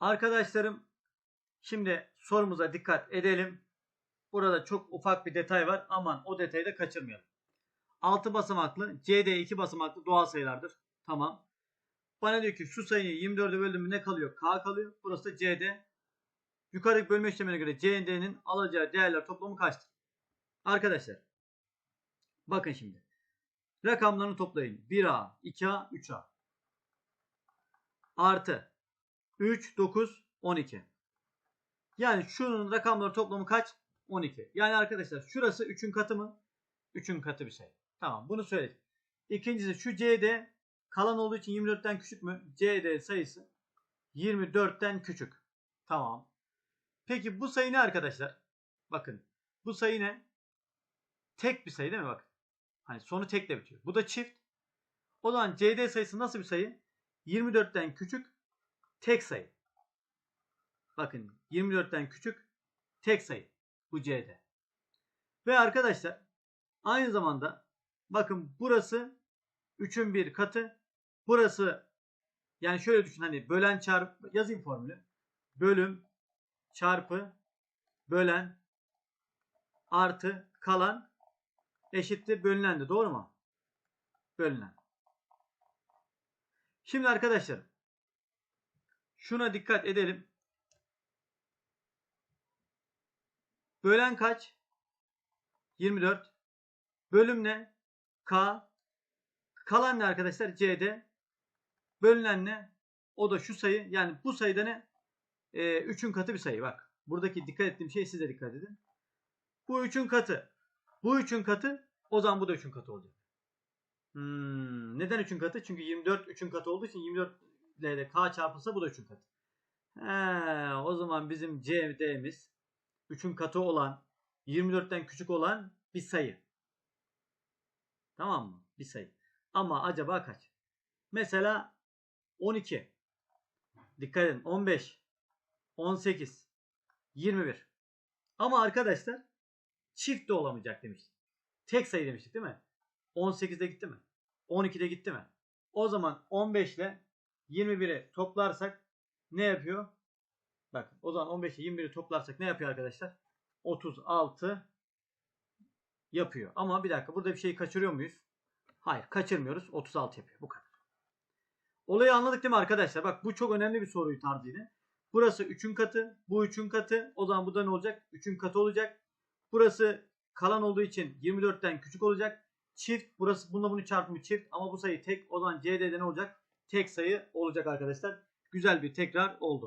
Arkadaşlarım şimdi sorumuza dikkat edelim. Burada çok ufak bir detay var. Aman o detayı da kaçırmayalım. 6 basamaklı CD 2 basamaklı doğal sayılardır. Tamam. Bana diyor ki şu sayıyı 24'e böldüm ne kalıyor? K kalıyor. Burası da CD. Yukarıdaki bölme işlemine göre CD'nin alacağı değerler toplamı kaçtır? Arkadaşlar bakın şimdi. Rakamlarını toplayın. 1A, 2A, 3A. Artı 3, 9, 12. Yani şunun rakamları toplamı kaç? 12. Yani arkadaşlar şurası 3'ün katı mı? 3'ün katı bir şey. Tamam bunu söyledik. İkincisi şu CD kalan olduğu için 24'ten küçük mü? CD sayısı 24'ten küçük. Tamam. Peki bu sayı ne arkadaşlar? Bakın bu sayı ne? Tek bir sayı değil mi? Bakın. Hani sonu tekle bitiyor. Bu da çift. O zaman CD sayısı nasıl bir sayı? 24'ten küçük tek sayı. Bakın 24'ten küçük tek sayı. Bu CD. Ve arkadaşlar aynı zamanda bakın burası 3'ün bir katı. Burası yani şöyle düşün hani bölen çarpı yazayım formülü. Bölüm çarpı bölen artı kalan eşittir bölünendi. Doğru mu? Bölünen. Şimdi arkadaşlar şuna dikkat edelim. Bölen kaç? 24. Bölüm ne? K. Kalan ne arkadaşlar? CD. Bölünen ne? O da şu sayı. Yani bu sayıda ne? 3'ün katı bir sayı. Bak. Buradaki dikkat ettiğim şey siz de dikkat edin. Bu 3'ün katı. Bu 3'ün katı. O zaman bu da 3'ün katı olacak. Hmm, neden 3'ün katı? Çünkü 24 3'ün katı olduğu için 24 ile de k çarpılsa bu da 3'ün katı. He, o zaman bizim CD'miz 3'ün katı olan 24'ten küçük olan bir sayı. Tamam mı? Bir sayı. Ama acaba kaç? Mesela 12. Dikkat edin. 15. 18. 21. Ama arkadaşlar çift de olamayacak demiştik. Tek sayı demiştik değil mi? 18'de gitti mi? 12'de gitti mi? O zaman 15 ile 21'i toplarsak ne yapıyor? Bak o zaman 15 ile 21'i toplarsak ne yapıyor arkadaşlar? 36 yapıyor. Ama bir dakika burada bir şeyi kaçırıyor muyuz? Hayır kaçırmıyoruz. 36 yapıyor. Bu kadar. Olayı anladık değil mi arkadaşlar? Bak bu çok önemli bir soruyu tarzıydı. Burası 3'ün katı. Bu 3'ün katı. O zaman bu da ne olacak? 3'ün katı olacak. Burası kalan olduğu için 24'ten küçük olacak. Çift. Burası bununla bunu çarpımı çift. Ama bu sayı tek. O zaman CD'de ne olacak? Tek sayı olacak arkadaşlar. Güzel bir tekrar oldu.